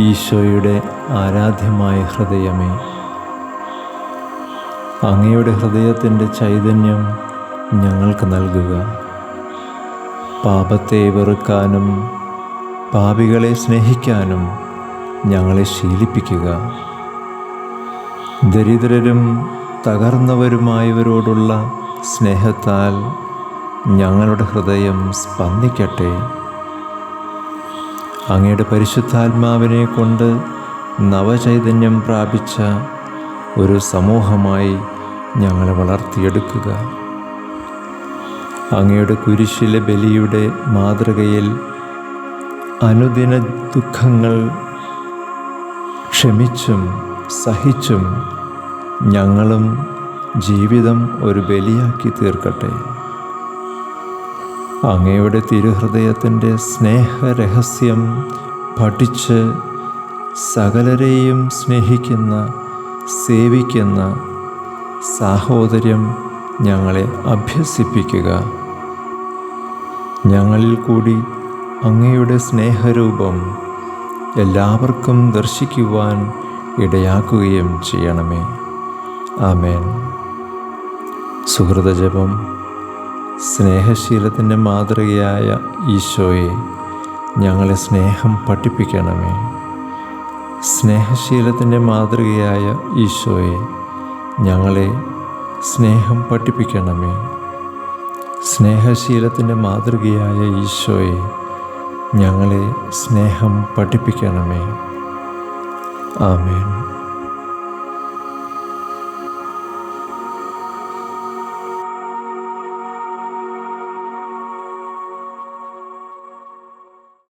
ഈശോയുടെ ആരാധ്യമായ ഹൃദയമേ. അങ്ങയുടെ ഹൃദയത്തിന്റെ ചൈതന്യം ഞങ്ങൾക്ക് നൽകുക. പാപത്തെ വെറുക്കാനും പാപികളെ സ്നേഹിക്കാനും ഞങ്ങളെ ശീലിപ്പിക്കുക. ദരിദ്രരും തകർന്നവരുമായവരോടുള്ള സ്നേഹത്താൽ ഞങ്ങളുടെ ഹൃദയം സ്പന്ദിക്കട്ടെ. അങ്ങയുടെ പരിശുദ്ധാത്മാവിനെ കൊണ്ട് നവചൈതന്യം പ്രാപിച്ച ഒരു സമൂഹമായി ഞങ്ങളെ വളർത്തിയെടുക്കുക. അങ്ങയുടെ കുരിശിലെ ബലിയുടെ മാതൃകയിൽ അനുദിന ദുഃഖങ്ങൾ ക്ഷമിച്ചും സഹിച്ചും ഞങ്ങളും ജീവിതം ഒരു ബലിയാക്കി തീർക്കട്ടെ. അങ്ങയുടെ തിരുഹൃദയത്തിന്റെ സ്നേഹരഹസ്യം പഠിച്ച് സകലരെയും സ്നേഹിക്കുന്ന സേവിക്കുന്ന സാഹോദര്യം ഞങ്ങളെ അഭ്യസിപ്പിക്കുക. ഞങ്ങളിൽ കൂടി അങ്ങയുടെ സ്നേഹരൂപം എല്ലാവർക്കും ദർശിക്കുവാൻ ഇടയാക്കുകയും ചെയ്യണമേ. ആമേൻ. സുഹൃതജപം സ്നേഹശീലത്തിന്റെ മാതൃകയായ ഈശോയെ ഞങ്ങളെ സ്നേഹം പഠിപ്പിക്കണമേ. സ്നേഹശീലത്തിന്റെ മാതൃകയായ ഈശോയെ ഞങ്ങളെ സ്നേഹം പഠിപ്പിക്കണമേ. സ്നേഹശീലത്തിന്റെ മാതൃകയായ ഈശോയെ ഞങ്ങളെ സ്നേഹം പഠിപ്പിക്കണമേ. ആമേൻ.